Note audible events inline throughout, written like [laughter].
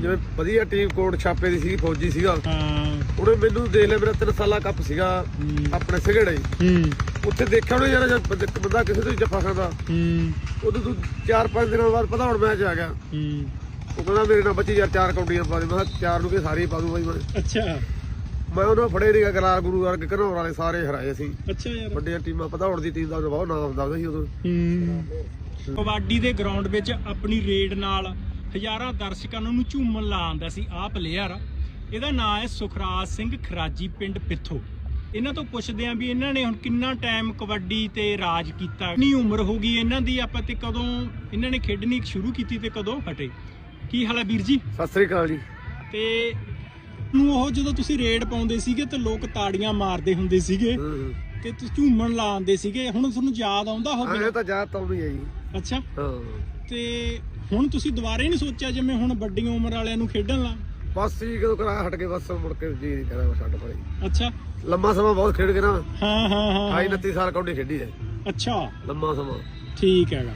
ਜਿਵੇਂ ਵਧੀਆ team code ਛਾਪੇ ਦੀ ਸੀ ਫੌਜੀ ਸੀਗਾ। ਹਾਂ। ਉਹਨੇ ਮੈਨੂੰ ਦੇਖ ਲਿਆ ਮੇਰਾ ਤਿੰਨ ਸਾਲਾ ਕੱਪ ਸੀਗਾ। ਆਪਣੇ ਸਿਗੜੇ। ਹੂੰ। ਉੱਥੇ ਦੇਖਿਆ ਉਹਨੇ ਯਾਰ ਜਦ ਬੰਦੇ- ਬੰਦਾ ਕਿਸੇ ਤੋਂ ਹੀ ਜੱਫਾ ਖਾਂਦਾ। ਹੂੰ। ਉਦੋਂ ਤੂੰ 4-5 ਦਿਨਾਂ ਬਾਅਦ ਪਤਾ ਹੁਣ ਮੈਚ ਆ ਗਿਆ। ਹੂੰ। ਉਹ ਕਹਿੰਦਾ ਮੇਰੇ ਨਾਲ ਬੱਚੀ ਯਾਰ ਚਾਰ ਕੌਡੀਆਂ ਪਾ ਦੇ। ਮੈਂ ਕਿਹਾ ਚਾਰ ਨੂੰ ਕਿ ਸਾਰੇ ਹੀ ਪਾ ਦੂੰ ਬਾਈ ਮੈਂ। ਅੱਛਾ। ਮੈਂ ਉਹਨਾਂ ਫੜੇ ਨਹੀਂਗਾ ਗਲਾਰ ਗੁਰੂ ਵਰਗ ਘਨੌਰ ਵਾਲੇ ਸਾਰੇ ਹਰਾਏ ਸੀ ਅੱਛਾ ਯਾਰ। ਵੱਡੀਆਂ ਟੀਮਾਂ ਪਧੌੜ ਦੀ ਟੀਮ ਦਾ ਬਹੁਤ ਨਾਮ ਹੁੰਦਾ ਸੀ ਉਦੋਂ। ਹੂੰ। ਕਬੱਡੀ ਦੇ ਗਰਾਊਂਡ ਵਿੱਚ ਆਪਣੀ ਰੇਡ ਨਾਲ ਹਜ਼ਾਰਾਂ ਦਰਸ਼ਕਾਂ ਨੂੰ ਝੂਮਣ ਲਾ ਆਂਦਾ ਸੀ ਆਹ ਪਲੇਅਰ ਇਹਦਾ ਨਾਮ ਹੈ ਸੁਖਰਾਜ ਸਿੰਘ ਖਰਾਜੀ ਪਿੰਡ ਪਿੱਥੋ। ਇਹਨਾਂ ਤੋਂ ਪੁੱਛਦੇ ਆਂ ਵੀ ਇਹਨਾਂ ਨੇ ਹੁਣ ਕਿੰਨਾ ਟਾਈਮ ਕਬੱਡੀ ਤੇ ਰਾਜ ਕੀਤਾ ਕਿੰਨੀ ਉਮਰ ਹੋ ਗਈ ਇਹਨਾਂ ਦੀ ਆਪਾਂ ਤੇ ਕਦੋਂ ਇਹਨਾਂ ਨੇ ਖੇਡਣੀ ਸ਼ੁਰੂ ਕੀਤੀ ਤੇ ਕਦੋਂ ਹਟੇ। ਕੀ ਹਾਲ ਹੈ ਵੀਰ ਜੀ? ਸਤਿ ਸ੍ਰੀ ਅਕਾਲ ਜੀ। ਤੇ ਨੂੰ ਉਹ ਜਦੋਂ ਤੁਸੀਂ ਰੇਡ ਪਾਉਂਦੇ ਸੀਗੇ ਤੇ ਲੋਕ ਤਾੜੀਆਂ ਮਾਰਦੇ ਹੁੰਦੇ ਸੀਗੇ ਤੇ ਤੁਸੀਂ ਝੂਮਣ ਲਾਉਂਦੇ ਸੀਗੇ ਹੁਣ ਤੁਹਾਨੂੰ ਯਾਦ ਆਉਂਦਾ ਹੋਵੇ ਇਹ ਤਾਂ ਯਾਦ ਤਾਂ ਆਉਂਦੀ ਹੈ ਜੀ। ਅੱਛਾ। ਹਾਂ। ਤੇ ਹੁਣ ਤੁਸੀਂ ਦੁਬਾਰਾ ਹੀ ਨਹੀਂ ਸੋਚਿਆ ਜਿਵੇਂ ਹੁਣ ਵੱਡੀਆਂ ਉਮਰ ਵਾਲਿਆਂ ਨੂੰ ਖੇਡਣ ਲਾ? ਬਸ ਜੀ ਕਦੋਂ ਕਰਾ ਹਟ ਕੇ ਬਸ ਮੁੜ ਕੇ ਜੀ ਨਹੀਂ ਕਰਾ ਛੱਡ ਪਰੇ। ਅੱਛਾ। ਲੰਮਾ ਸਮਾਂ ਬਹੁਤ ਖੇਡ ਕੇ ਨਾ ਹਾਂ ਹਾਂ ਹਾਂ 28 29 ਸਾਲ ਕੌਡੀ ਖੇਡੀ ਹੈ। ਅੱਛਾ। ਲੰਮਾ ਸਮਾਂ। ਠੀਕ ਹੈਗਾ।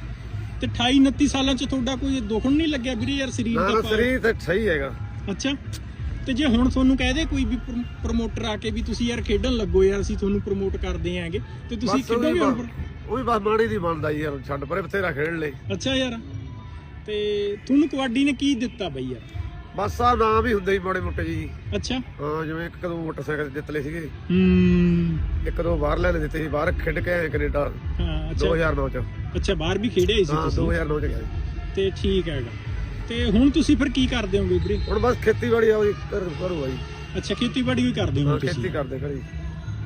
ਤੇ 28 29 ਸਾਲਾਂ ਚ ਤੁਹਾਡਾ ਕੋਈ ਦੁੱਖ ਨਹੀਂ ਲੱਗਿਆ ਵੀਰੇ ਯਾਰ ਸਰੀਰ ਦਾ? ਸਰੀਰ ਤਾਂ ਸਹੀ ਹੈਗਾ। ਅੱਛਾ। ਤੇ ਜੇ ਹੁਣ ਤੁਹਾਨੂੰ ਕਹਦੇ ਕੋਈ ਵੀ ਪ੍ਰਮੋਟਰ ਆ ਕੇ ਵੀ ਤੁਸੀਂ ਯਾਰ ਖੇਡਣ ਲੱਗੋ ਯਾਰ ਅਸੀਂ ਤੁਹਾਨੂੰ ਪ੍ਰਮੋਟ ਕਰਦੇ ਆਂਗੇ ਤੇ ਤੁਸੀਂ ਖੇਡੋਗੇ ਉਹ ਵੀ ਬਸ ਮਾੜੀ ਦੀ ਬਣਦਾ ਯਾਰ ਛੱਡ ਪਰੇ ਬਥੇਰਾ ਖੇਡ ਲੈ ਅੱਛਾ ਯਾਰ। ਤੇ ਤੁਹਾਨੂੰ ਕਬੱਡੀ ਨੇ ਕੀ ਦਿੱਤਾ ਬਈ ਯਾਰ? ਬਸ ਆ ਨਾਮ ਹੀ ਹੁੰਦੇ ਹੀ ਮਾੜੇ ਮੋਟੇ ਜੀ। ਅੱਛਾ। ਹਾਂ ਜਿਵੇਂ ਇੱਕ ਕਦੋਂ ਮੋਟਰਸਾਈਕਲ ਜਿੱਤ ਲਏ ਸੀਗੇ। ਹੂੰ। ਇੱਕ ਦੋ ਬਾਹਰ ਲੈਣੇ ਦਿੱਤੇ ਸੀ ਬਾਹਰ ਖੇਡ ਕੇ ਆਏ ਕੈਨੇਡਾ। ਹਾਂ ਅੱਛਾ। 2009 ਚ। ਅੱਛਾ ਬਾਹਰ ਵੀ ਖੇਡਿਆ ਹੀ ਸੀ ਹਾਂ ਤੁਸੀਂ? 2009 ਚ ਸੀ। ਤੇ ਠੀਕ ਹੈਗਾ। ਤੇ ਹੁਣ ਤੁਸੀਂ ਫਿਰ ਕੀ ਕਰਦੇ ਹੋਗੇ ਵੀਰੇ? ਹੁਣ ਬਸ ਖੇਤੀਬਾੜੀ ਆ ਕਰੂਗਾ ਜੀ। ਅੱਛਾ ਖੇਤੀਬਾੜੀ ਵੀ ਕਰਦੇ ਹਾਂ ਹੋ ਖੇਤੀ ਤੁਸੀਂ ਕਰਦੇ ਖੜੀ।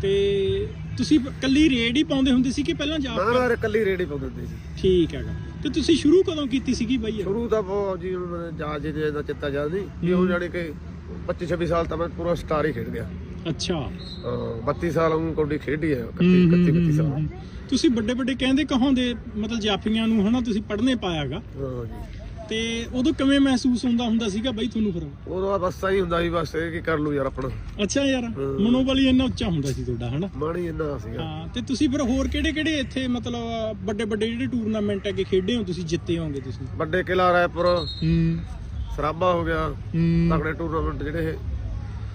ਤੇ ਤੁਸੀਂ ਕੱਲੀ ਰੇਡ ਹੀ ਪਾਉਂਦੇ ਹੁੰਦੇ ਸੀ ਕਿ ਪਹਿਲਾਂ ਜਾ ਨਾ ਨਾ ਕੱਲੀ ਰੇੜੀ ਪਾਉਂਦੇ ਹੁੰਦੇ ਸੀ। ਠੀਕ ਹੈਗਾ। ਤੇ ਤੁਸੀਂ ਸ਼ੁਰੂ ਕਦੋਂ ਕੀਤੀ ਸੀਗੀ ਬਾਈ? ਸ਼ੁਰੂ ਤਾਂ ਬਹੁਤ ਜੀ ਮੈਂ ਜਾ ਦਾ ਚਿੱਤਾ ਜਾ ਨਹੀਂ। ਵੀ ਉਹ ਜਾਣੀ ਕਿ 25 26 ਸਾਲ ਤਾਂ ਮੈਂ ਪੂਰਾ ਸਟਾਰ ਹੀ ਖੇਡ ਗਿਆ। ਅੱਛਾ। ਹਾਂ 32 ਸਾਲ ਉਹ ਕੌਡੀ ਖੇਡੀ ਹੈ ਹੂੰ, 31 ਹੂੰ, 31 ਹੂੰ, ਸਾਲ। ਹੂੰ। ਤੁਸੀਂ ਵੱਡੇ ਵੱਡੇ ਕਹਿੰਦੇ ਕਹਾਉਂਦੇ ਮਤਲਬ ਜਾਫੀਆਂ ਨੂੰ ਹਨਾ ਤੁਸੀਂ ਪੜ੍ਹਨੇ ਪਾਇਆਗਾ ਹਾਂ ਜੀ। ਤੇ ਉਦੋਂ ਕਿਵੇਂ ਮਹਿਸੂਸ ਹੁੰਦਾ ਹੁੰਦਾ ਸੀਗਾ ਬਾਈ ਤੁਹਾਨੂੰ ਫਿਰ? ਉਦੋਂ ਆ ਬਸ ਆਹੀ ਹੁੰਦਾ ਸੀ ਬਸ ਇਹ ਕੀ ਕਰ ਲੂ ਯਾਰ ਆਪਣਾ। ਅੱਛਾ ਯਾਰ ਮਨੋਬਲ ਹੀ ਇੰਨਾ ਉੱਚਾ ਹੁੰਦਾ ਸੀ ਤੁਹਾਡਾ ਹਨਾ? ਮਾਣੀ ਇੰਨਾ ਸੀਗਾ। ਹਾਂ ਤੇ ਤੁਸੀਂ ਫਿਰ ਹੋਰ ਕਿਹੜੇ ਕਿਹੜੇ ਇੱਥੇ ਮਤਲਬ ਵੱਡੇ ਵੱਡੇ ਜਿਹੜੇ ਟੂਰਨਾਮੈਂਟ ਹੈਗੇ ਖੇਡੇ ਹੋ ਤੁਸੀਂ ਜਿੱਤੇ ਹੋਗੇ ਤੁਸੀਂ? ਵੱਡੇ ਕਿਲਾ ਰਾਏਪੁਰ ਹੂੰ। ਸਰਾਬਾ ਹੋ ਗਿਆ ਹੂੰ। ਤਕੜੇ ਟੂਰਨਾਮੈਂਟ ਜਿਹੜੇ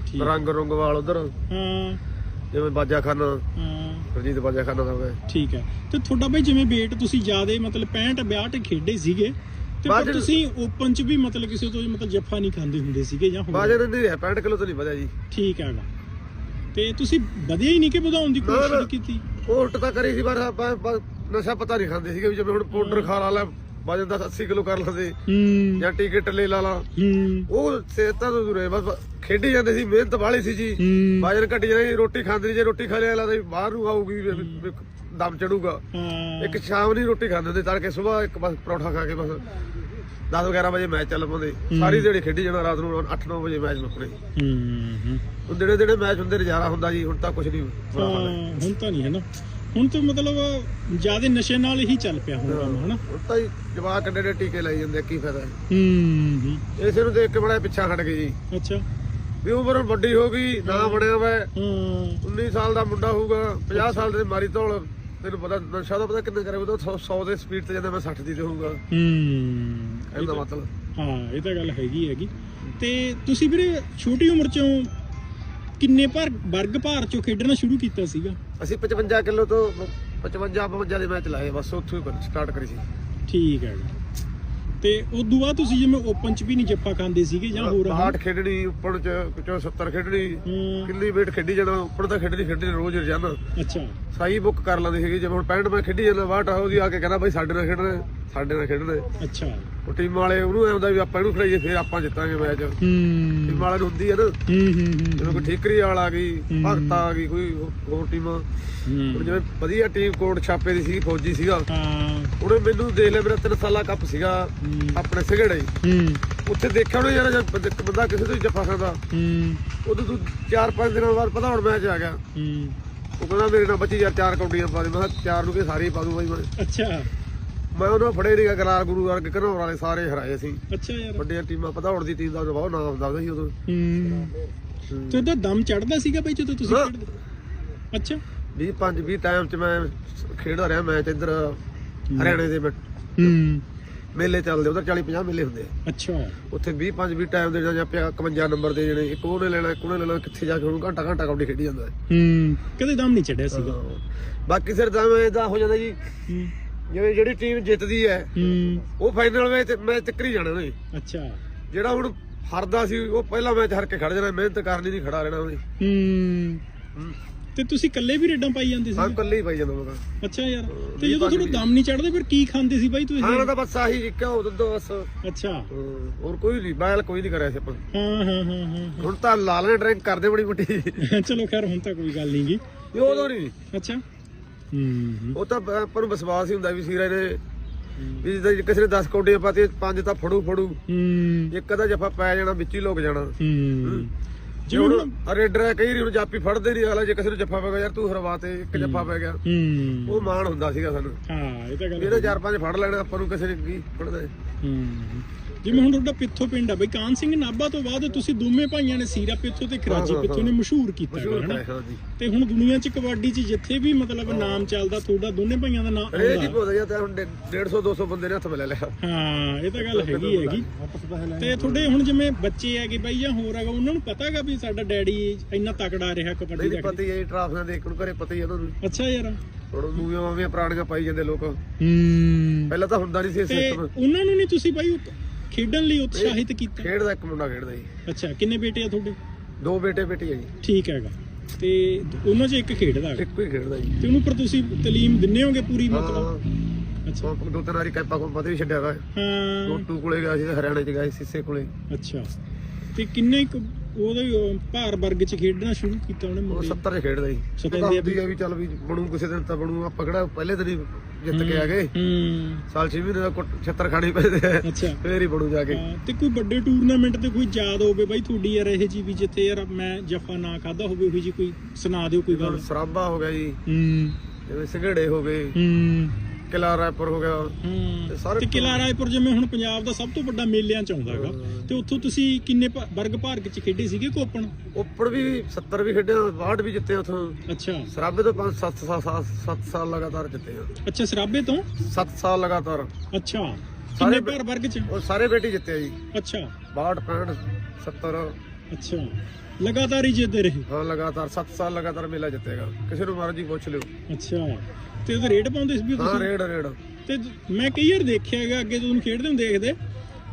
ਠੀਕ। ਇਹ ਰੰਗ ਰੁੰਗਵਾਲ ਉਧਰ। ਹਾਂ। ਜਿਵੇਂ ਬਾਜਾਖਾਨਾ ਹਾਂ। ਰਜੀਤ ਬਾਜਾਖਾਨਾ ਦਾ ਹੋ ਗਿਆ ਠੀਕ ਹੈ। ਤੇ ਤੁਹਾਡਾ ਬਈ ਜਿਵੇਂ weight ਤੁਸੀਂ ਜਿਆਦੇ ਮਤਲਬ 65 62 ਖੇਡੇ ਸੀਗੇ ਤੇ ਪਰ ਬਾਜਰ- ਤੁਸੀਂ ਓਪਨ ਚ ਵੀ ਮਤਲਬ ਕਿਸੇ ਤੋਂ ਮਤਲਬ ਜੱਫਾ ਨਹੀਂ ਖਾਂਦੇ ਹੁੰਦੇ ਸੀਗੇ ਜਾਂ ਹੋਰ? ਬਾਜੇ ਨਹੀਂ ਰਿਹਾ 65 ਕਿਲੋ ਤੋਂ ਨਹੀਂ ਵਧਿਆ ਜੀ। ਠੀਕ ਹੈਗਾ। ਤੇ ਤੁਸੀਂ ਵਧਿਆ ਹੀ ਨਹੀਂ ਕਿ ਵਧਾਉਣ ਦੀ ਨਾ, ਕੋਸ਼ਿਸ਼ ਨਾ। ਕੀਤੀ? ਉਲਟ ਤਾਂ ਕਰੀ ਸੀ ਪਰ ਆਪਾਂ ਆਪਾਂ ਨਸ਼ਾ ਪਤਾ ਨਹੀਂ ਖਾਂਦੇ ਸੀਗੇ ਵੀ ਜਿਵੇਂ ਹੁਣ ਪਾਊਡਰ ਖਾ ਲਾ ਲੈ। ਵਜਨ ਦਾ 80 ਕਿਲੋ ਕਰ ਲੈਂਦੇ। ਜਾਂ ਟਿਕਟ ਲੈ ਲਾ ਲਾ। ਉਹ ਸਿਹਤਾਂ ਤੋਂ ਦੂਰੇ ਬਸ ਖੇਡੀ ਜਾਂਦੇ ਸੀ ਮਿਹਨਤ ਵਾਲੀ ਸੀ ਜੀ। ਵਜਨ ਘਟੀ ਜਾਣਾ ਸੀ, ਰੋਟੀ ਖਾਂਦੇ ਸੀ ਜੇ ਰੋਟੀ ਖਾ ਲਿਆ ਲੱਗਦਾ ਬਾਹਰ ਨੂੰ ਆਊਗੀ ਦਮ ਚੜੂਗਾ। ਇੱਕ ਸ਼ਾਮ ਨੂੰ ਰੋਟੀ ਖਾਂਦੇ ਹੁੰਦੇ ਤੜਕੇ ਸਵੇਰ ਇੱਕ ਬਸ ਪਰੌਠਾ ਖਾ ਕੇ ਬਸ 10 11 ਵਜੇ ਮੈਚ ਚੱਲ ਪਾਉਂਦੇ ਸਾਰੀ ਦਿਹਾੜੀ ਖੇਡੀ ਜਾਣਾ ਰਾਤ ਨੂੰ 8 9 ਵਜੇ ਮੈਚ ਮੁੱਕਣੇ ਹੂੰ ਹੂੰ ਉਹ ਜਿਹੜੇ ਜਿਹੜੇ ਮੈਚ ਹੁੰਦੇ ਨਜ਼ਾਰਾ ਹੁੰਦਾ ਜੀ ਹੁਣ ਤਾਂ ਕੁਝ ਨਹੀਂ ਹੁਣ ਤਾਂ ਨਹੀਂ ਹੈ ਨਾ। ਹੁਣ ਤਾਂ ਮਤਲਬ ਜਿਆਦੇ ਨਸ਼ੇ ਨਾਲ ਹੀ ਚੱਲ ਪਿਆ ਹੁਣ ਕੰਮ ਹਨਾ? ਤਾਂ ਜੀ ਜਵਾਕ ਕੱਡੇ ਦੇ ਟੀਕੇ ਲਾਈ ਜਾਂਦੇ ਆ, ਕੀ ਫਾਇਦਾ ਹੈ? ਹੂੰ ਹੂੰ। ਇਸੇ ਨੂੰ ਦੇਖ ਕੇ ਬੜਾ ਪਿੱਛਾ ਹਟ ਗਏ ਜੀ। ਅੱਛਾ। ਵੀ ਉਮਰ ਵੱਡੀ ਹੋ ਗਈ ਨਾ ਬਣਿਆ ਵਾ। ਹਾਂ। 19 ਸਾਲ ਦਾ ਮੁੰਡਾ ਹੋਊਗਾ 50 ਸਾਲ ਦੇ ਮਾਰੀ ਧੌਲ ਤੈਨੂੰ ਪਤਾ ਨਸ਼ਾ ਦਾ ਪਤਾ ਕਿੰਨੇ ਕਰੇ ਉਹ 100 ਦੇ ਸਪੀਡ ਤੇ ਜਾਂਦਾ ਮੈਂ 60 ਦੀ ਤੇ ਹੋਊਗਾ। ਹੂੰ। ਇਹਦਾ ਮਤਲਬ। ਹਾਂ ਇਹ ਤਾਂ ਗੱਲ ਹੈਗੀ ਹੈਗੀ। ਤੇ ਤੁਸੀਂ ਵੀਰੇ ਛੋਟੀ ਉਮਰ ਚੋਂ ਕਿੰਨੇ ਭਾਰ ਵਰਗ ਭਾਰ ਚੋਂ ਖੇਡਣਾ ਸ਼ੁਰੂ ਕੀਤਾ ਸੀਗਾ? ਅਸੀਂ 55 ਕਿਲੋ ਤੋਂ 55 52 ਦੇ ਮੈਚ ਲਾਏ ਬਸ ਉੱਥੋਂ ਹੀ ਸਟਾਰਟ ਕਰੀ ਸੀ। ਠੀਕ ਹੈਗਾ ਤੇ ਉਦੋਂ ਬਾਅਦ ਤੁਸੀਂ ਜਿਵੇਂ ਓਪਨ ਚ ਵੀ ਨਹੀਂ ਜੱਫਾ ਖਾਂਦੇ ਸੀਗੇ ਜਾਂ ਹੋਰ 60 ਖੇਡਣੀ ਉੱਪਰ ਚ ਕੁਚੋ 70 ਖੇਡਣੀ ਹੂੰ, ਕਿੰਨੀ ਵੇਟ ਖੇਡੀ ਜਾਣਾ ਉੱਪਰ ਤਾਂ ਖੇਡਣੀ ਖੇਡਣੀ ਰੋਜ਼ ਰੋਜ਼ਾਨਾ। ਅੱਛਾ। ਸਾਈ ਬੁੱਕ ਕਰ ਲੈਂਦੇ ਸੀਗੇ ਜਿਵੇਂ ਹੁਣ 65 ਮੈਂ ਖੇਡੀ ਜਾਂਦਾ 62 ਉਹਦੀ ਆ ਕੇ ਕਹਿੰਦਾ ਬਾਈ ਸਾਡੇ ਨਾਲ ਖੇਡਣਾ। ਹੈ, ਸਾਡੇ ਨਾਲ ਖੇਡਣਾ ਹੈ। ਅੱਛਾ। ਉਹ ਟੀਮ ਵਾਲੇ ਉਹਨੂੰ ਐ ਹੁੰਦਾ ਵੀ ਆਪਾਂ ਇਹਨੂੰ ਖੜਾਈਏ ਫਿਰ ਆਪਾਂ ਜਿੱਤਾਂਗੇ ਮੈਚ। ਹੂੰ। ਟੀਮ ਵਾਲੇ ਨੂੰ ਹੁੰਦੀ ਹੈ ਨਾ। ਹੂੰ ਹੂੰ ਜਿਵੇਂ ਕੋਈ ਠੀਕਰੀ ਵਾਲਾ ਆ ਗਈ। ਭਗਤਾ ਆ ਗਈ ਕੋਈ ਹੋਰ ਟੀਮ। ਹੂੰ। ਜਿਵੇਂ ਵਧੀਆ ਟੀਮ ਕੋਡ ਛਾਪੇ ਦੀ ਸੀ ਫੌਜੀ ਸੀਗਾ। ਹਾਂ। ਉਹਨੇ ਮੈਨੂੰ ਦੇਖ ਲਿਆ ਮੇਰਾ ਤਿੰਨ ਸਾਲਾ ਕੱਪ ਸੀਗਾ ਆਪਣੇ ਸਿਗੜੇ। ਹੂੰ। ਉੱਥੇ ਦੇਖਿਆ ਉਹਨੇ ਯਾਰ ਜਦ ਬੰਦੇ- ਕਿਸੇ ਤੋਂ ਜੱਫਾ ਖਾਂਦਾ। ਹੂੰ। ਉਦੋਂ ਤੂੰ 4-5 ਦਿਨਾਂ ਬਾਅਦ ਪਤਾ ਹੁਣ ਮੈਚ ਆ ਗਿਆ। ਹੂੰ। ਉਹ ਕਹਿੰਦਾ ਮੇਰੇ ਨਾਲ ਬੱਚੀ ਯਾਰ ਚਾਰ ਕੌਡੀਆਂ ਪਾ ਦੇ। ਮੈਂ ਚਾਰ ਨੂੰ ਕਿ ਸਾਰੇ ਪਾ ਦੂੰ ਬਾਈ ਮੈਂ। ਅੱਛਾ। ਮੈਂ ਉਹਨਾਂ ਫੜੇ ਨਹੀਂਗਾ ਗਲਾਰ ਗੁਰੂ ਵਰਗ ਘਨੌਰ ਵਾਲੇ ਸਾਰੇ ਹਰਾਏ ਸੀ ਅੱਛਾ ਯਾਰ। ਵੱਡੀਆਂ ਟੀਮਾਂ ਪਧੌੜ ਦੀ ਟੀਮ ਦਾ ਬਹੁਤ ਨਾਮ ਹੁੰਦਾ ਸੀ ਉਦੋਂ। ਹੂੰ। ਤੇ ਉਹਦਾ ਦਮ ਚੜਦਾ ਸੀਗਾ ਬਈ ਜਦੋਂ ਤੁਸੀਂ ਹਾਂ। ਖੇਡਦੇ ਅੱਛਾ। 20 5 20 ਟਾਈਮ ਚ ਮੈਂ ਖੇਡਦਾ ਰਿਹਾ ਮੈਚ ਇੱਧਰ ਹਰਿਆਣੇ ਦੇ ਵਿੱਚ। ਹੂੰ। ਮੇਲੇ ਚੱਲਦੇ ਉਧਰ 40 50 ਮੇਲੇ ਹੁੰਦੇ ਆ। ਅੱਛਾ। ਉੱਥੇ 20 5 20 ਟਾਈਮ ਦੇ ਜਾਂ 51 ਨੰਬਰ ਦੇ ਜਿਹੜੇ ਇੱਕ ਉਹਨੇ ਲੈਣਾ ਇੱਕ ਉਹਨੇ ਲੈਣਾ ਕਿੱਥੇ ਜਾ ਕੇ ਹੁਣ ਘੰਟਾ ਘੰਟਾ ਕਬੱਡੀ ਖੇਡੀ ਜਾਂਦਾ ਹੈ। ਹੂੰ। ਕਦੇ ਦਮ ਨਹੀਂ ਚੜਿਆ ਸੀਗਾ। ਬਾਕੀ ਸਿਰ ਤਾਂ ਇਦਾਂ ਹੋ ਜਾਂਦਾ ਜੀ। ਹੂੰ। ਜਿਵੇਂ ਜਿਹੜੀ ਟੀਮ ਜਿੱਤਦੀ ਹੈ ਹੂੰ। ਉਹ ਫਾਈਨਲ ਵਿੱਚ ਮੈਚ ਤੱਕ ਹੀ ਜਾਣਾ ਉਹਨੇ। ਅੱਛਾ। ਜਿਹੜਾ ਹੁਣ ਹਾਰਦਾ ਸੀ ਉਹ ਪਹਿਲਾ ਮੈਚ ਹਾਰ ਕੇ ਖੜ ਜਾਣਾ ਮਿਹਨਤ ਕਰਨੀ ਨਹੀਂ ਖੜਾ ਰਹਿਣਾ ਉਹਨੇ। ਹੂੰ। ਤੇ ਤੁਸੀਂ ਇਕੱਲੇ ਵੀ ਰੇਡਾਂ ਪਾਈ ਜਾਂਦੇ ਹਾਂ ਸੀ ਇਕੱਲੇ ਹੀ ਪਾਈ ਜਾਂਦਾ ਮਗਾ ਅੱਛਾ ਯਾਰ। ਤੇ ਜਦੋਂ ਤੁਹਾਨੂੰ ਦਮ ਨਹੀਂ ਚੜਦੇ ਫਿਰ ਕੀ ਖਾਂਦੇ ਸੀ ਬਾਈ ਤੁਸੀਂ? ਖਾਣਾ ਤਾਂ ਬਸ ਆਹੀ ਘਿਓ ਦੁੱਧ ਬਸ। ਅੱਛਾ। ਹਾਂ, ਹੋਰ ਕੋਈ ਨਹੀਂ ਬਾਇਲ ਕੋਈ ਨਹੀਂ ਕਰਿਆ ਸੀ ਆਪਾਂ। ਹਾਂ ਹਾਂ ਹਾਂ ਹਾਂ ਹੁਣ ਤਾਂ ਲਾਲ ਨੇ ਡਰਿੰਕ ਕਰਦੇ ਬੜੀ ਮੋਟੀ। [laughs] ਚਲੋ ਖੈਰ ਹੁਣ ਤਾਂ ਕੋਈ ਗੱਲ ਨਹੀਂ ਗੀ ਇਹ ਉਦੋਂ ਨਹੀਂ। ਅੱਛਾ। ਉਹ ਤਾਂ ਆਪਾਂ ਨੂੰ ਵਿਸ਼ਵਾਸ ਹੀ ਹੁੰਦਾ ਵੀ ਸੀਰਾ ਨੇ ਵੀ ਜਿੱਦਾਂ ਕਿਸੇ ਨੇ 10 ਕੌਡੀਆਂ ਪਾਤੀ ਪੰਜ ਤਾਂ ਫੜੂ ਫੜੂ। ਇੱਕ ਅੱਧਾ ਜੱਫਾ ਪੈ ਜਾਣਾ ਵਿੱਚ ਹੀ ਲੁਕ ਜਾਣਾ। ਜੇ ਜਿਵੇਂ ਹੁਣ ਰੇਡਰ ਹੈ ਕਈ ਵਾਰੀ ਜਾਪੀ ਫੜਦੇ ਨਹੀਂ ਅਗਲਾ ਜੇ ਕਿਸੇ ਨੂੰ ਜੱਫਾ ਪੈ ਗਿਆ ਯਾਰ ਤੂੰ ਹਰਵਾ ਤੇ ਇੱਕ ਜੱਫਾ ਪੈ ਗਿਆ। ਉਹ ਮਾਣ ਹੁੰਦਾ ਸੀਗਾ ਸਾਨੂੰ। ਹਾਂ ਇਹ ਤਾਂ ਗੱਲ ਵੀ ਇਹਨੇ ਚਾਰ ਪੰਜ ਫੜ ਲੈਣਾ ਆਪਾਂ ਨੂੰ ਕਿਸੇ ਨੇ ਕੀ ਫੜਦਾ ਹੈ। ਜਿਵੇਂ ਹੁਣ ਤੁਹਾਡਾ ਪਿੱਥੋਂ ਪਿੰਡ ਆ ਬਈ ਕਾਨ ਸਿੰਘ ਨਾਭਾ ਤੋਂ ਬਾਅਦ ਤੁਸੀਂ ਦੋਵੇਂ ਭਾਈਆਂ ਨੇ ਸੀਰਾ ਪਿੱਥੋਂ ਤੇ ਖਰਾਜੀ ਪਿੱਥੋਂ ਨੇ ਮਸ਼ਹੂਰ ਕੀਤਾ ਹਨਾ? ਤੇ ਹੁਣ ਦੁਨੀਆ 'ਚ ਕਬੱਡੀ 'ਚ ਜਿੱਥੇ ਵੀ ਮਤਲਬ ਨਾਮ ਚੱਲਦਾ ਤੁਹਾਡਾ ਦੋਨੇ ਭਾਈਆਂ ਦਾ ਨਾਮ ਇਹ ਕੀ ਆਉਂਦਾ ਬੋਲਦਾ ਜਾਂ ਤਾਂ ਹੁਣ 150 200 ਬੰਦੇ ਨੇ ਹੱਥ ਮਿਲਾ ਲਿਆ। ਹਾਂ ਇਹ ਤਾਂ ਗੱਲ ਹੈਗੀ ਹੈਗੀ। ਤੇ ਤੁਹਾਡੇ ਹੁਣ ਜਿਵੇਂ ਬੱਚੇ ਹੈਗੇ ਬਾਈ ਜਾਂ ਹੋਰ ਹੈਗਾ ਉਹਨਾਂ ਨੂੰ ਪਤਾ ਹੈਗਾ ਵੀ ਸਾਡਾ ਡੈਡੀ ਇੰਨਾ ਤਕੜਾ ਰਿਹਾ ਕਬੱਡੀ ਦਾ ਪਤਾ ਹੀ ਹੈ ਟਰਾਫੀਆਂ ਦੇ ਨੂੰ ਘਰੇ ਪਤਾ ਹੀ ਉਹਨਾਂ ਨੂੰ ਅੱਛਾ ਯਾਰ। ਮੂਵੀਆਂ ਮਾਵੀਆਂ ਪੁਰਾਣੀਆਂ ਪਾਈ ਜਾਂਦੇ ਲੋਕ। ਹੂੰ। ਪਹਿਲਾਂ ਤਾਂ ਹੁੰਦਾ ਨਹੀਂ ਸੀ ਸਿਸਟਮ ਉਹਨਾਂ ਨੂੰ ਨਹੀਂ ਤੁਸੀਂ ਬਾਈ ਖੇਡਣ ਲਈ ਉਤਸ਼ਾਹਿਤ ਕੀਤਾ? ਖੇਡਦਾ ਇੱਕ ਮੁੰਡਾ ਖੇਡਦਾ ਜੀ। ਅੱਛਾ ਕਿੰਨੇ ਬੇਟੇ ਆ ਤੁਹਾਡੇ? ਦੋ ਬੇਟੇ ਬੇਟੀ ਹੈ ਜੀ। ਠੀਕ ਹੈਗਾ। ਤੇ ਉਹਨਾਂ 'ਚ ਇੱਕ ਖੇਡਦਾ ਹੈਗਾ? ਇੱਕੋ ਹੀ ਖੇਡਦਾ ਜੀ। ਤੇ ਉਹਨੂੰ ਪਰ ਤੁਸੀਂ ਤਾਲੀਮ ਦਿੰਨੇ ਹੋਗੇ ਪੂਰੀ ਮਤਲਬ ਅੱਛਾ। ਦੋ ਤਿੰਨ ਵਾਰੀ ਕੈਪਾ ਕੋਲ ਪਤਾ ਵੀ ਛੱਡਿਆ ਵਾ। ਹਾਂ। ਟੋਟੂ ਕੋਲੇ ਗਿਆ ਸੀ ਤੇ ਹਰਿਆਣੇ ਚ ਗਿਆ ਸੀ ਸਿੱਸੇ ਕੋਲੇ। ਅੱਛਾ। ਤੇ ਕਿੰਨੇ ਕੁ ਉਹਦੇ ਭਾਰ ਵਰਗ 'ਚ ਖੇਡਣਾ ਸ਼ੁਰੂ ਕੀਤਾ ਉਹਨੇ ਉਹ ਮੁੰਡੇ 70 ਚ ਖੇਡਦਾ ਜੀ। ਸਤਾਉਂਦੇ ਤਾਂ ਆ ਹੁੰਦੀ ਆ ਵੀ ਚੱਲ ਵੀ ਬਣੂ ਕਿਸੇ ਦਿਨ ਤਾਂ ਬਣੂ। ਆਪਾਂ ਕਿਹੜਾ ਪਹਿਲੇ ਦਿਨ ਹੀ ਜਿੱਤ ਕੇ ਆ ਗਏ। ਹੂੰ ਸਾਲ 6 ਮਹੀਨੇ ਦਾ 76 ਖਾਣੀ ਪੈਂਦੇ ਅੱਛਾ। ਫੇਰ ਹੀ ਬਣੂ ਜਾ ਕੇ। ਤੇ ਕੋਈ ਵੱਡੇ ਟੂਰਨਾਮੈਂਟ ਤੇ ਕੋਈ ਯਾਦ ਹੋਵੇ ਬਾਈ ਤੁਹਾਡੀ ਯਾਰ ਇਹ ਜੀ ਵੀ ਜਿੱਥੇ ਯਾਰ ਮੈਂ ਜਫਾ ਨਾ ਖਾਦਾ ਹੋਵੇ ਉਹੀ ਜੀ ਕੋਈ ਸੁਣਾ ਦਿਓ ਕੋਈ ਗੱਲ। ਸਰਾਬਾ ਹੋ ਗਿਆ ਜੀ ਹੂੰ। ਜਿਵੇਂ ਸੰਘੇੜੇ ਹੋ ਗਏ। ਹੂੰ। ਕਿਲਾ ਰਾਏਪੁਰ ਹੋ ਗਿਆ। ਹੂੰ। ਤੇ ਸਾਰੇ ਤੇ ਕਿਲਾ ਰਾਏਪੁਰ ਜਿਵੇਂ ਹੁਣ ਪੰਜਾਬ ਦਾ ਸਭ ਤੋਂ ਵੱਡਾ ਮੇਲਿਆਂ ਚ ਆਉਂਦਾ ਹੈਗਾ। ਤੇ ਉੱਥੋਂ ਤੁਸੀਂ ਕਿੰਨੇ ਭ- ਵਰਗ ਭਾਰਗ ਚ ਖੇਡੇ ਸੀਗੇ ਕੋਪਣ ਉੱਪਰ ਵੀ 70 ਵੀ ਖੇਡੇ 62 ਵੀ ਜਿੱਤੇ ਉਥੋਂ। ਅੱਛਾ। ਸਰਾਬੇ ਤੋਂ 5 7 ਸਾਲ 7 ਸਾਲ ਲਗਾਤਾਰ ਜਿੱਤੇ ਆ। ਅੱਛਾ ਸਰਾਬੇ ਤੋਂ? 7 ਸਾਲ ਲਗਾਤਾਰ। ਅੱਛਾ। ਕਿੰਨੇ ਸਾਰੇ ਭਾਰ ਵਰਗ ਚ? ਉਹ ਸਾਰੇ ਬੇਟੀ ਜਿੱਤੇ ਆ ਜੀ। ਅੱਛਾ। 62 65 70 ਅੱਛਾ। ਲਗਾਤਾਰ ਹੀ ਜਿੱਤਦੇ ਰਹੇ। ਹਾਂ ਲਗਾਤਾਰ 7 ਸਾਲ ਲਗਾਤਾਰ ਮੇਲਾ ਜਿੱਤੇਗਾ। ਕਿਸੇ ਨੂੰ ਮਰਜ਼ੀ ਪੁੱਛ ਲਿਓ। ਅੱਛਾ। ਤੇ ਉਹਦੇ ਰੇਟ ਪਾਉਂਦੇ ਸੀ ਵੀ ਹਾਂ ਤੁਸੀਂ? Red red. ਤੇ ਮੈਂ ਕਈ ਵਾਰ ਦੇਖਿਆ ਹੈਗਾ ਅੱਗੇ ਤੁਹਾਨੂੰ ਖੇਡਦੇ ਨੂੰ ਦੇਖਦੇ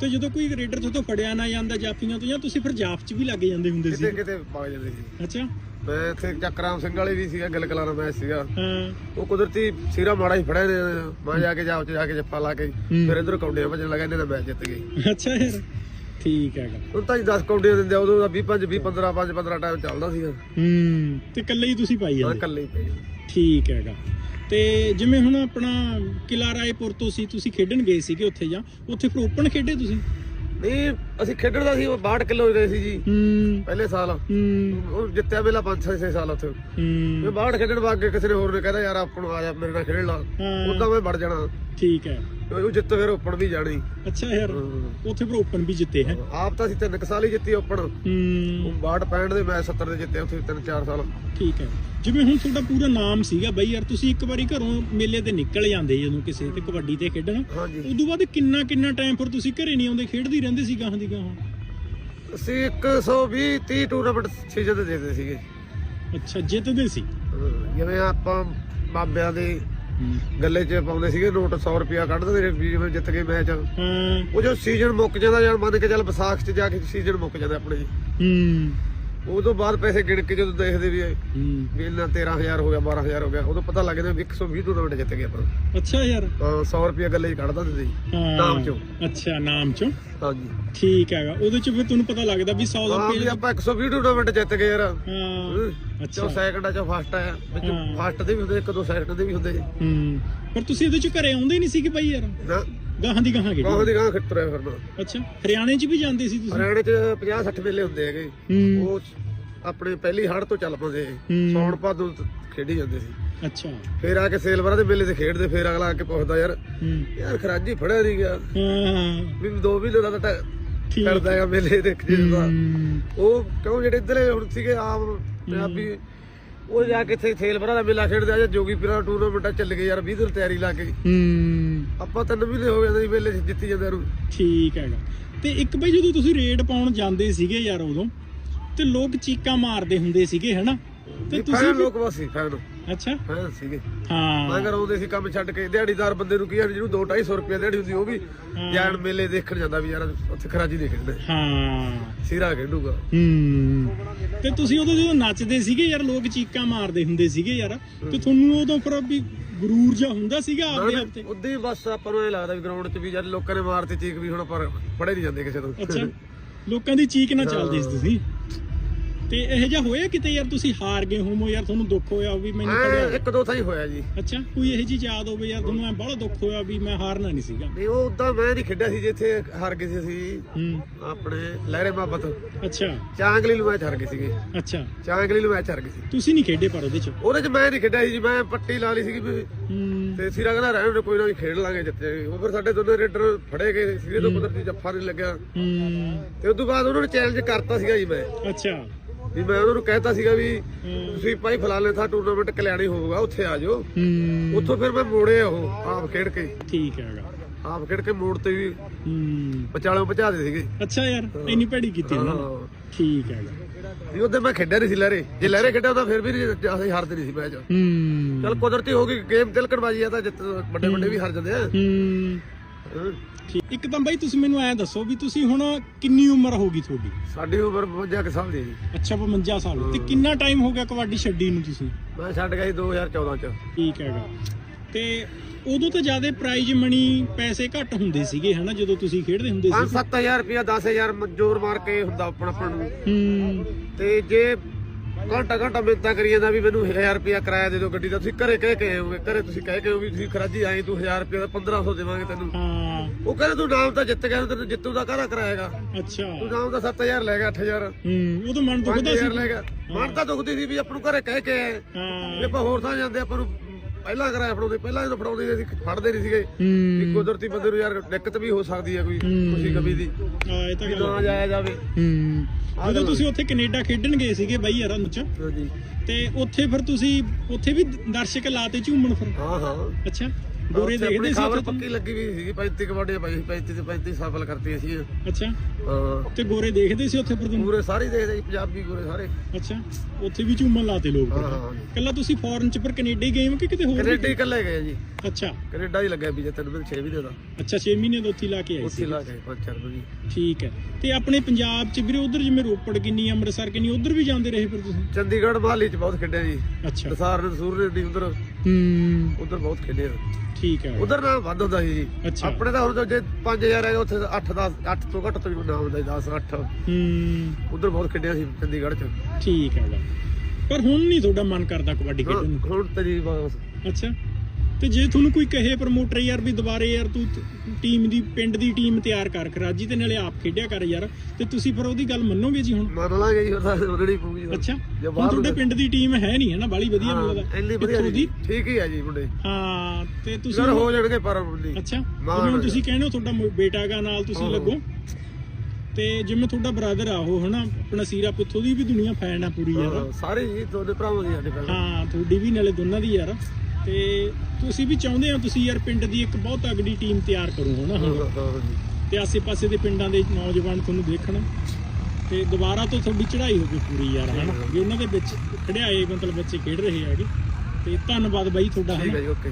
ਤੇ ਜਦੋਂ ਕੋਈ ਰੇਡਰ ਤੋਂ ਫੜਿਆ ਨਾ ਜਾਂਦਾ ਜਾਫੀਆਂ ਤੋਂ ਜਾਂ ਤੁਸੀਂ ਫਿਰ ਜਾਫ ਚ ਵੀ ਲੱਗ ਜਾਂਦੇ ਹੁੰਦੇ ਸੀ? ਕਿਤੇ ਕਿਤੇ ਪਾ ਜਾਂਦੇ ਸੀ। ਅੱਛਾ। ਮੈਂ ਇੱਥੇ ਚੱਕਰਾਮ ਸਿੰਘ ਵਾਲੇ ਵੀ ਸੀਗਾ ਗਿਲ ਕਲਾਰਾ ਮੈਚ ਸੀਗਾ। ਹਾਂ। ਉਹ ਕੁਦਰਤੀ ਸੀਰਾ ਮਾੜਾ ਹੀ ਫੜਿਆ ਨੇ ਮੈਂ ਜਾ ਕੇ ਜਾਪ ਚ ਜਾ ਕੇ ਜੱਫਾ ਲਾ ਕੇ ਫਿਰ ਇਧਰ ਕੌਡੀਆਂ ਭਜਣ ਲੱਗਾ ਇਹਨੇ ਦਾ ਮੈਚ ਜਿੱਤ ਗਏ। ਅੱਛਾ ਯਾਰ ਠੀਕ ਹੈਗਾ। ਹੁਣ ਤਾਂ ਜੀ 10 ਕੌਡੀਆਂ ਦਿੰਦੇ ਆ, ਉਦੋਂ ਦਾ 20 5 20 15 5 15 ਟਾਈਮ ਚੱਲਦਾ ਸੀਗਾ। ਹੂੰ ਤੇ ਇਕੱਲੇ ਹੀ ਤੁਸੀਂ ਪਾਈ ਹਾਂ ਜਾਂਦੇ ਇਕੱਲੇ ਹੀ। ਠੀਕ ਹੈਗਾ। ਤੇ ਜਿਵੇਂ ਹੁਣ ਆਪਣਾ ਕਿਲਾ ਰਾਏਪੁਰ ਤੋਂ ਸੀ, ਤੁਸੀਂ ਖੇਡਣ ਗਏ ਸੀਗੇ ਉੱਥੇ ਜਾਂ? ਉੱਥੇ ਫਿਰ ਓਪਨ ਖੇਡੇ ਤੁਸੀਂ? ਨਹੀਂ ਅਸੀਂ ਖੇਡਣ ਦਾ ਸੀ ਉਹ 62 ਕਿਲੋ ਗਏ ਸੀ ਜੀ। ਹੂੰ। ਪਹਿਲੇ ਸਾਲ। ਹੂੰ। ਉਹ ਜਿੱਤਿਆ ਮੇਲਾ 5 6 ਸਾਲ ਉੱਥੇ। ਹੂੰ। ਮੈਂ ਬਾਹਰ ਖੇਡਣ ਵਗ ਕੇ ਕਿਸੇ ਨੇ ਹੋਰ ਨੇ ਕਹਿੰਦਾ ਯਾਰ ਆਪਾਂ ਨੂੰ ਆ ਜਾ ਮੇਰੇ ਨਾਲ ਖੇਡ ਲਾ। ਹਾਂ। ਉਦਾਂ ਮੈਂ ਵੜ ਜਾਣਾ। ਠੀਕ ਹੈ। ਉਹ ਜਿੱਤ ਫਿਰ ਓਪਨ ਵੀ ਜਾਣੀ। ਅੱਛਾ ਯਾਰ ਉੱਥੇ ਫਿਰ ਓਪਨ ਵੀ ਜਿੱਤੇ ਹੈ। ਆਪ ਤਾਂ ਅਸੀਂ ਤਿੰਨ ਸਾਲ ਹੀ ਜਿੱਤੀ ਓਪਨ। ਹੂੰ। 62 65 ਦੇ ਮੈਚ 70 ਦੇ ਜਿੱਤੇ ਉੱਥੇ ਤਿੰਨ ਚਾਰ ਸਾਲ। ਠੀਕ ਹੈ। ਜਿਵੇਂ ਹੁਣ ਤੁਹਾਡਾ ਪੂਰਾ ਨਾਮ ਸੀਗਾ ਬਈ ਯਾਰ ਤੁਸੀਂ ਇੱਕ ਵਾਰੀ ਘਰੋਂ ਮੇਲੇ ਤੇ ਨਿਕਲ ਜਾਂਦੇ ਜਦੋਂ ਕਿਸੇ ਤੇ ਕਬੱਡੀ ਤੇ ਖੇਡਣ। ਉਦੋਂ ਬਾਅਦ ਕਿੰਨਾ ਕਿੰਨਾ ਟਾਈਮ ਫਿਰ ਤੁਸੀਂ ਘਰੇ ਨਹੀਂ ਆਉਂਦੇ ਖੇਡਦੇ ਹੀ ਰਹਿੰਦੇ ਸੀ ਗਾਹਾਂ ਦੀ ਗਾਹਾਂ ਅਸੀਂ 120 30 ਟੂਰਨਾਮੈਂਟ ਸੀਜ਼ਨ ਦੇ ਦੇਦੇ ਸੀਗੇ। ਅੱਛਾ ਜਿੱਤਦੇ ਸੀ? ਜਿਵੇਂ ਆਪਾਂ ਬਾਬਿਆਂ ਦੇ ਗੱਲੇ 'ਚ ਪਾਉਂਦੇ ਸੀਗੇ ਨੋਟ 100 ਰੁਪਿਆ ਕੱਢ ਦਿੰਦੇ ਵੀ ਜਿਵੇਂ ਜਿੱਤ ਗਏ ਮੈਚ। ਹਾਂ। ਉਹ ਜੋ ਸੀਜ਼ਨ ਮੁੱਕ ਜਾਂਦਾ ਜਾਂ ਮੰਨ ਕੇ ਚੱਲ ਵਿਸਾਖ 'ਚ ਜਾ ਕੇ ਸੀਜ਼ਨ ਮੁੱਕ ਜਾਂਦਾ ਆਪਣੇ। ਜੀ ਹੂੰ। ਉਹ ਤੋਂ ਬਾਅਦ ਪੈਸੇ ਗਿਣ ਕੇ ਜਦੋਂ ਦੇਖਦੇ ਵੀ ਇਹ ਹੂੰ। ਵੀ ਇੰਨਾ 13000 ਹੋ ਗਿਆ 12000 ਹੋ ਗਿਆ ਉਦੋਂ ਪਤਾ ਲੱਗ ਜਾਂਦਾ ਵੀ 120 ਟੂਰਨਾਮੈਂਟ ਜਿੱਤ ਗਏ ਆਪਾਂ। ਅੱਛਾ ਯਾਰ। ਹਾਂ 100 ਰੁਪਿਆ ਗੱਲੇ 'ਚ ਕੱਢ ਦਿੰਦੇ ਹਾਂ। ਨਾਮ ਚੋਂ। ਅੱਛਾ ਨਾਮ ਚੋਂ? ਹਾਂਜੀ। ਠੀਕ ਹੈਗਾ। ਉਹਦੇ ਚ ਫਿਰ ਤੁਹਾਨੂੰ ਪਤਾ ਲੱਗਦਾ ਵੀ 100 ਹਾਂ ਵੀ ਰੁਪਏ ਆਪਾਂ 120 ਟੂਰਨਾਮੈਂਟ ਜਿੱਤ ਗਏ ਯਾਰ। ਹਾਂ। ਚੋ ਅੱਛਾ। ਸੈਕੰਡਾਂ ਚ ਫਸਟ ਆਇਆ ਵਿੱਚ ਹਾਂ। ਫਸਟ ਦੇ ਵੀ ਹੁੰਦੇ ਇੱਕ ਦੋ ਸੈਕੰਡ ਦੇ ਵੀ ਹੁੰਦੇ। ਹੂੰ। ਪਰ ਤੁਸੀਂ ਇਹਦੇ ਚ ਘਰੇ ਆਉਂਦੇ ਨਹੀਂ ਸੀ ਕਿ ਬਾਈ ਯਾਰ? ਨਾ। ਗਾਹਾਂ ਦੀ ਗਾਹਾਂ ਗਾਂ ਖੇਡੀ ਦੀ ਗਾਂ ਖਿੱਤਰਿਆ ਫਿਰਨਾ ਅੱਛਾ ਹਰਿਆਣੇ ਚ ਵੀ ਜਾਂਦੇ ਸੀ ਤੁਸੀਂ? ਹਰਿਆਣੇ ਚ 50 60 ਮੇਲੇ ਹੁੰਦੇ ਹੈਗੇ। ਹੂੰ। ਉਹ ਆਪਣੇ ਪਹਿਲੀ ਹੜ ਤੋਂ ਚੱਲ ਪਉਂਦੇ ਹੂੰ। ਸੌਣ ਭਾਦੋਂ ਤੋਂ ਖੇਡੀ ਜਾਂਦੇ ਸੀ। ਅੱਛਾ। ਫੇਰ ਆ ਕੇ ਸੇਲਵਰਾਂ ਦੇ ਮੇਲੇ ਤੇ ਖੇਡਦੇ ਫੇਰ ਅਗਲਾ ਆ ਕੇ ਪੁੱਛਦਾ ਯਾਰ ਹੂੰ। ਯਾਰ ਖਰਾਜੀ ਫੜਿਆ ਨਹੀਂ ਗਿਆ। ਹਾਂ ਵੀ ਦੋ ਮਹੀਨੇ ਦਾ ਤਾਂ ਠੀਕ। ਕਰਦਾ ਹੈਗਾ ਮੇਲੇ ਤੇ ਖੇਡਦਾ ਹੂੰ, ਉਹ ਕਿਉਂ ਜਿਹੜੇ ਇੱਧਰ ਹੁਣ ਸੀਗੇ ਆਮ ਪੰਜਾਬੀ ਉਹ ਜਾ ਕੇ ਇੱਥੇ ਸੇਲਵਰਾਂ ਦਾ ਮੇਲਾ ਖੇਡਦੇ ਆ ਜਾਂ ਜੋਗੀ ਪੀਰਾਂ ਦਾ ਟੂਰਨਾਮੈਂਟ ਚੱਲ ਗਏ ਯਾਰ 20 ਦਿਨ ਤਿਆਰੀ ਲਾ ਕੇ। ਹੂੰ। ਆਪਾਂ ਤਿੰਨ ਮਹੀਨੇ ਹੋ ਗਏ ਨੇ ਵੇਲੇ ਜਿੱਤੀ ਜਾਂਦੇ ਨੂੰ ਠੀਕ ਹੈਗਾ। ਤੇ ਇੱਕ ਬਈ ਜਦੋਂ ਤੁਸੀਂ ਰੇਡ ਪਾਉਣ ਜਾਂਦੇ ਸੀਗੇ ਯਾਰ ਉਦੋਂ ਤੇ ਲੋਕ ਚੀਕਾਂ ਮਾਰਦੇ ਹੁੰਦੇ ਸੀਗੇ ਹਨਾ? ਤੇ ਤੁਸੀਂ ਵੀ- ਲੋਕ ਬਸ ਸੀ ਫੈਨ। ਅੱਛਾ। ਫੈਨ ਸੀਗੇ। ਹਾਂ। ਮੈਂ ਆਉਂਦੇ ਸੀ ਕੰਮ ਛੱਡ ਕੇ ਦਿਹਾੜੀਦਾਰ ਬੰਦੇ ਨੂੰ ਕੀ ਆ ਜਿਹਨੂੰ 2 250 ਰੁਪਏ ਦਿਹਾੜੀ ਹੁੰਦੀ ਉਹ ਵੀ ਹਾਂ। ਜਾਣ ਮੇਲੇ ਦੇਖਣ ਜਾਂਦਾ ਵੀ ਯਾਰ ਉੱਥੇ ਖਰਾਜੀ ਨਹੀਂ ਖੇਡਣਾ ਹਾਂ। ਸਿਰਾ ਖੇਡੂਗਾ। ਹੂੰ। ਤੇ ਤੁਸੀਂ ਉਦੋਂ ਜਦੋਂ ਨੱਚਦੇ ਸੀਗੇ ਯਾਰ ਲੋਕ ਚੀਕਾਂ ਮਾਰਦੇ ਹੁੰਦੇ ਸੀਗੇ ਯਾਰ ਤੇ ਤੁਹਾਨੂੰ ਉਦੋਂ ਫਿਰ ਵੀ ਗਰੂਰ ਜਿਹਾ ਹੁੰਦਾ ਸੀਗਾ ਆਪਦੇ ਆਪ ਤੇ? ਉਦੋਂ ਹੀ ਬਸ ਆਪਾਂ ਨੂੰ ਇਹ ਲੱਗਦਾ ਵੀ ਗਰਾਊਂਡ 'ਚ ਵੀ ਜਦ ਲੋਕਾਂ ਨੇ ਮਾਰਤੀ ਚੀਕ ਵੀ ਹੁਣ ਪਰ ਪੜੇ ਨਹੀਂ ਜਾਂਦੇ ਕਿਸੇ ਤੋਂ। ਅੱਛਾ। ਲੋਕਾਂ ਦੀ ਚੀਕ ਨਾ। ਚੱਲਦੀ ਸੀ ਤੁਸੀਂ। ਤੇ ਇਹ ਜਿਹਾ ਹੋਇਆ ਕਿਤੇ ਯਾਰ? ਤੁਸੀਂ ਹਾਰ ਗਏ ਹੋਮੋ ਯਾਰ ਤੁਹਾਨੂੰ ਦੁੱਖ ਹੋਇਆ ਵੀ ਮੈਨੂੰ ਐਂ ਇੱਕ ਦੋ ਥਾਂ ਹੀ ਹੋਇਆ ਜੀ। ਅੱਛਾ ਕੋਈ ਇਹੋ ਜੀ ਯਾਦ ਹੋਵੇ ਯਾਰ ਤੁਹਾਨੂੰ ਐ ਬੜਾ ਦੁੱਖ ਹੋਇਆ ਵੀ ਮੈਂ ਹਾਰਨਾ ਨਹੀਂ ਸੀਗਾ। ਨਹੀਂ ਉਹ ਉਦਾਂ ਮੈਂ ਨਹੀਂ ਖੇਡਿਆ ਸੀ ਜਿੱਥੇ ਹਾਰ ਗਏ ਸੀ ਅਸੀਂ। ਹੂੰ। ਆਪਣੇ ਲਹਿਰੇ ਮੁਹੱਬਤ ਅੱਛਾ। ਚਾਂਗਲੀ ਨੂੰ ਮੈਚ ਹਾਰ ਗਏ ਸੀਗੇ। ਅੱਛਾ। ਚਾਂਗਲੀ ਨੂੰ ਮੈਚ ਹਾਰ ਗਏ ਸੀ। ਤੁਸੀਂ ਨਹੀਂ ਖੇਡੇ ਪਰ ਉਹਦੇ ਚ? ਉਹਦੇ 'ਚ ਮੈਂ ਨਹੀਂ ਖੇਡਿਆ ਸੀ ਜੀ ਮੈਂ ਪੱਟੀ ਲਾ ਲਈ ਸੀਗੀ ਵੀ। ਹੂੰ। ਤੇ ਸਿਰਾ ਕਹਿੰਦਾ ਰਹਿਣ ਦੇ ਕੋਈ ਨਾ ਖੇਡ ਲਾਂਗੇ ਜਿੱਤੇ ਉਹ ਫਿਰ ਸਾਡੇ ਦੋਨੇ ਰੇਡਰ ਫੜੇ ਗਏ ਸਿਰੇ ਤੋਂ ਕੁਦਰਤੀ ਜੱਫਾ ਨਹੀਂ ਲੱਗਿਆ। ਹੂੰ। ਤੇ ਉਸ ਤੋਂ ਬਾਅਦ ਉਹਨਾਂ ਨੇ ਚੈਲੰਜ ਕਰਤਾ ਸੀਗਾ ਜੀ ਮੈਂ। ਅੱਛਾ। ਵੀ ਮੈਂ ਉਹਨਾਂ ਨੂੰ ਕਹਿਤਾ ਸੀਗਾ ਵੀ ਤੁਸੀਂ ਭਾਈ ਫਲਾਣੇ ਥਾਂ ਟੂਰਨਾਮੈਂਟ ਕਲਿਆਣੀ ਹੋਊਗਾ ਉੱਥੇ ਆ ਜਾਓ। ਉੱਥੋਂ ਫਿਰ ਮੈਂ ਮੋੜੇ ਉਹ ਆਪ ਖੇਡ ਕੇ। ਠੀਕ ਹੈਗਾ ਆਪ ਖੇਡ ਕੇ ਮੋੜ ਤੇ ਵੀ ਪਚਾਲੋਂ ਭਜਾ ਦੇ ਸੀਗੇ। ਅੱਛਾ ਯਾਰ ਇੰਨੀ ਭੈੜੀ ਕੀਤੀ ਉਹਨਾਂ ਨੇ। ਠੀਕ ਹੈਗਾ ਵੀ ਉਹਦੇ ਮੈਂ ਖੇਡਿਆ ਨਹੀਂ ਸੀ ਲਹਿਰੇ। ਜੇ ਲਹਿਰੇ ਖੇਡਿਆ ਤਾਂ ਫਿਰ ਵੀ ਅਸੀਂ ਹਾਰਦੇ ਨਹੀਂ ਸੀ ਮੈਚ। ਹੂੰ। ਚਲ ਕੁਦਰਤੀ ਹੋ ਗਈ ਗੇਮ ਤਿਲਕਣਬਾਜੀ ਆ ਤਾਂ ਜਿੱਤ ਵੱਡੇ ਵੱਡੇ ਵੀ ਹਾਰ ਜਾਂਦੇ ਆ। ਹਾਂ। ਠੀਕ। ਇੱਕ ਤਾਂ ਬਾਈ ਤੁਸੀਂ ਮੈਨੂੰ ਐ ਦੱਸੋ ਵੀ ਤੁਸੀਂ ਹੁਣ ਕਿੰਨੀ ਉਮਰ ਹੋ ਗਈ ਤੁਹਾਡੀ? ਸਾਡੀ ਉਮਰ 52 ਕੁ ਸਾਲ ਦੀ ਹੈ ਜੀ। ਅੱਛਾ 52 ਸਾਲ। ਤੇ ਕਿੰਨਾ ਟਾਈਮ ਹੋ ਗਿਆ ਕਬੱਡੀ ਛੱਡੀ ਨੂੰ ਤੁਸੀਂ? ਮੈਂ ਛੱਡ ਗਿਆ ਸੀ 2014 ਚ। ਠੀਕ ਹੈਗਾ ਤੇ ਉਦੋਂ ਤਾਂ ਜ਼ਿਆਦਾ ਪ੍ਰਾਈਜ਼ ਮਨੀ ਪੈਸੇ ਘੱਟ ਹੁੰਦੇ ਸੀਗੇ ਹਨਾ ਜਦੋਂ ਤੁਸੀਂ ਖੇਡਦੇ ਹੁੰਦੇ ਸੀ 5-7000 ਰੁਪਇਆ 10000 ਮਜ਼ਦੂਰ ਮਾਰ ਕੇ ਹੁੰਦਾ ਆਪਣਾ ਆਪਾਂ ਨੂੰ। ਹੂੰ। ਤੇ ਜੇ ਘੰਟਾ ਘੰਟਾ ਮਿੰਤਾ ਕਰੀ ਜਾਂਦਾ ਵੀ ਮੈਨੂੰ 1000 ਰੁਪਇਆ ਕਿਰਾਇਆ ਦੇ ਦਿਓ ਗੱਡੀ ਦਾ। ਤੁਸੀਂ ਘਰੇ ਕਹਿ ਕੇ ਆਏ ਹੋਗੇ ਘਰੇ ਤੁਸੀਂ ਕਹਿ ਕੇ ਹੋ ਵੀ ਤੁਸੀਂ ਖਰਾਜੀ ਆਏ ਤੂੰ 1000 ਰੁਪਇਆ ਦਾ 1500 ਦੇਵਾਂਗੇ ਤੈਨੂੰ। ਉਹ ਕਹਿੰਦਾ ਤੂੰ ਨਾਮ ਤਾਂ ਜਿੱਤ ਗਿਆ ਤੈਨੂੰ ਜਿੱਤੂ ਦਾ ਕਾਹਦਾ ਕਰਾਏਗਾ ਅੱਛਾ। ਤੂੰ ਨਾਮ ਦਾ 7000 ਲੈ ਗਿਆ 8000 ਹੂੰ ਉਦੋਂ ਮਨ ਦੁਖਦਾ 5000 ਸੀ। ਲੈ ਗਿਆ। ਮਨ ਤਾਂ ਦੁਖਦੀ ਸੀ ਵੀ ਆਪਾਂ ਨੂੰ ਘਰੇ ਕਹਿ ਕੇ ਆਏ। ਆਪਾਂ ਹੋਰ ਥਾਂ ਜਾਂਦੇ ਆਪਾਂ ਨੂੰ ਪਹਿਲਾਂ ਕਰਾਇਆ ਫੜਾਉਂਦੇ ਪਹਿਲਾਂ ਜਦੋਂ ਫੜਾਉਂਦੇ ਸੀ ਫੜਦੇ ਨਹੀਂ ਸੀਗੇ। ਵੀ ਕੁਦਰਤੀ ਬੰਦੇ ਨੂੰ ਯਾਰ ਦਿੱਕਤ ਵੀ ਹੋ ਸਕਦੀ ਹੈ ਕੋਈ। ਖੁਸ਼ੀ ਕਮੀ ਦੀ। ਹਾਂ ਇਹ ਤਾਂ ਗੱਲ ਨਾ ਜਾਇਆ ਜਾਵੇ। ਹੂੰ। ਜਦੋਂ ਤੁਸੀਂ ਉੱਥੇ ਕੈਨੇਡਾ ਖੇਡਣ ਗਏ ਸੀਗੇ ਬਾਈ ਯਾਰਾਂ ਚ। ਹਾਂਜੀ। ਤੇ ਉੱਥੇ ਫਿਰ ਤੁਸੀਂ ਉੱਥੇ ਵੀ ਦਰਸ਼ਕ ਲਾਤੇ ਝੂਮਣ ਫਿਰ? ਹਾਂ ਹਾਂ। ਅੱਛਾ। ਗੋਰੇ ਉੱਥੇ ਦੇਖਦੇ ਸੀ ਖਬਰ ਪੱਕੀ ਲੱਗੀ ਵੀ ਸੀਗੀ 35 ਕਬੱਡੀਆਂ ਪਾਈ ਸੀ 35 ਤੇ 35 ਸਫਲ ਕਰਤੀ ਅਸੀਂ ਅੱਛਾ। ਹਾਂ। ਤੇ ਗੋਰੇ ਦੇਖਦੇ ਸੀ ਉੱਥੇ ਫਿਰ ਤੁਹਾਨੂੰ ਪੂਰੇ ਸਾਰੇ ਦੇਖਦੇ ਜੀ ਪੰਜਾਬੀ ਪੂਰੇ ਸਾਰੇ। ਅੱਛਾ। ਉੱਥੇ ਵੀ ਝੂਮਣ ਲਾਤੇ ਲੋਕ ਕੱਲਾ ਤੁਸੀਂ ਫੋਰਨ ਚ ਪਰ ਕੈਨੇਡਾ ਹੀ ਗਏ ਹੋ ਕਿ ਕਿਤੇ ਹੋਰ ਕੈਨੇਡਾ ਹੀ ਇਕੱਲੇ ਗਏ ਜੀ। ਅੱਛਾ। ਕੈਨੇਡਾ ਹੀ ਲੱਗਿਆ ਵੀ ਜੇ ਤਿੰਨ ਮਹੀਨੇ 6 ਮਹੀਨੇ ਦਾ। ਅੱਛਾ 6 ਮਹੀਨੇ ਤੋਂ ਉੱਥੇ ਹੀ ਲਾ ਕੇ ਆਏ ਉੱਥੇ ਸੀ ਲਾ ਕੇ ਪੰਜ ਚਾਰ ਮਹੀਨੇ ਠੀਕ ਹੈ। ਤੇ ਆਪਣੇ ਪੰਜਾਬ ਚ ਵੀਰੇ ਉਧਰ ਜਿਵੇਂ ਰੋਪੜ ਕਿੰਨੀ ਅੰਮ੍ਰਿਤਸਰ ਕਿੰਨੀ ਉਧਰ ਵੀ ਜਾਂਦੇ ਰਹੇ ਫਿਰ ਤੁਸੀਂ? ਚੰਡੀਗੜ੍ਹ ਮਹਾਲੀ ਚ ਬਹੁਤ ਖੇਡਿਆ ਜੀ। ਅੱਛਾ। ਦਸਾਰ ਨੇ ਸੂਰ ਨੇ ਉਧਰ। ਹੂੰ। ਉਧਰ ਬਹੁਤ ਖੇਡੇ ਠੀਕ ਹੈ। ਉਧਰ ਨਾਮ ਵੱਧ ਹੁੰਦਾ ਸੀ ਜੀ। ਅੱਛਾ। ਆਪਣੇ ਤਾਂ ਹੁਣ ਜੇ 5000 ਹੈਗਾ ਉੱਥੇ 8 10 8 ਤੋਂ ਘੱਟ ਤੋਂ ਵੀ ਨਾਮ ਹੁੰਦਾ 10 8 ਹੂੰ। ਉਧਰ ਬਹੁਤ ਖੇਡਿਆ ਸੀ ਚੰਡੀਗੜ੍ਹ ਚ। ਠੀਕ ਹੈਗਾ ਪਰ ਹੁਣ ਨਹੀਂ ਤੁਹਾਡਾ ਮਨ ਕਰਦਾ ਕਬੱਡੀ ਖੇਡਣ ਨੂੰ। ਹੁਣ ਤੇਰੀ ਬਸ। ਅੱਛਾ। ਤੇ ਜੇ ਤੁਹਾਨੂੰ ਕੋਈ ਕਹੇ ਪ੍ਰਮੋਟਰ ਯਾਰ ਵੀ ਦੁਬਾਰੇ ਯਾਰ ਤੂੰ ਟੀਮ ਦੀ ਪਿੰਡ ਦੀ ਟੀਮ ਤਿਆਰ ਕਰ ਖਰਾਜੀ ਤੇ ਨਾਲੇ ਆਪ ਖੇਡਿਆ ਕਰ ਯਾਰ ਤੇ ਤੁਸੀਂ ਫਿਰ ਉਹਦੀ ਗੱਲ ਮੰਨੋਗੇ ਜੀ ਹੁਣ? ਮੰਨ ਲਾਂਗੇ ਜੀ ਉਹਦਾ ਪੂਗੀ ਅੱਛਾ ਜੇ ਹੁਣ ਤੁਹਾਡੇ ਪਿੰਡ ਦੀ ਟੀਮ ਹੈ ਨਹੀਂ ਹੈ ਨਾ? ਬਾਲੀ ਵਧੀਆ ਮਿਲਦਾ ਇੰਨੀ ਵਧੀਆ ਜੀ। ਠੀਕ ਹੀ ਆ ਜੀ ਮੁੰਡੇ। ਹਾਂ ਤੇ ਤੁਸੀਂ ਸਰ ਹੋ ਜਾਣਗੇ ਪਰ ਅੱਛਾ ਹੁਣ। ਤੁਸੀਂ ਕਹਿੰਦੇ ਹੋ ਤੁਹਾਡਾ ਮੁ- ਬੇਟਾ ਗਾ ਨਾਲ ਤੁਸੀਂ। ਲੱਗੋ। ਤੇ ਜਿਵੇਂ ਤੁਹਾਡਾ ਬ੍ਰਦਰ ਆ ਉਹ ਹਨਾ? ਆਪਣਾ ਸੀਰਾ ਪੁੱਥੋ ਦੀ ਵੀ ਦੁਨੀਆ ਫੈਨ ਆ ਪੂਰੀ ਯਾਰ। ਸਾਰੇ ਜੀ ਦੋਨੇ ਭਰਾਵਾਂ ਦੀ ਸਾਡੇ ਪਹਿਲਾਂ ਹਾਂ ਤੁਹਾਡੀ ਵੀ ਨਾਲੇ ਦੋਨਾਂ ਦੀ ਯਾਰ। ਤੇ ਤੁਸੀਂ ਵੀ ਚਾਹੁੰਦੇ ਹੋ ਤੁਸੀਂ ਯਾਰ ਪਿੰਡ ਦੀ ਇੱਕ ਬਹੁਤ ਤਗੜੀ ਟੀਮ ਤਿਆਰ ਕਰੋ ਹਨਾ? ਹਾਂ, ਹੁਣ ਹਾਂ, ਜੀ। ਤੇ ਆਸੇ-ਪਾਸੇ ਦੇ ਪਿੰਡਾਂ ਦੇ ਨੌਜਵਾਨ ਤੁਹਾਨੂੰ ਦੇਖਣ। ਤੇ ਦੁਬਾਰਾ ਤੋਂ ਤੁਹਾਡੀ ਚੜ੍ਹਾਈ ਹੋਵੇ ਪੂਰੀ ਯਾਰ ਹਨਾ? ਵੀ ਉਹਨਾਂ ਦੇ ਵਿੱਚ ਖੜਿਆਏ ਮਤਲਬ ਬੱਚੇ ਖੇਡ ਰਹੇ ਹੈਗੇ। ਤੇ ਧੰਨਵਾਦ ਬਾਈ ਤੁਹਾਡਾ ਠੀਕ ਹੈ ਜੀ ਓਕੇ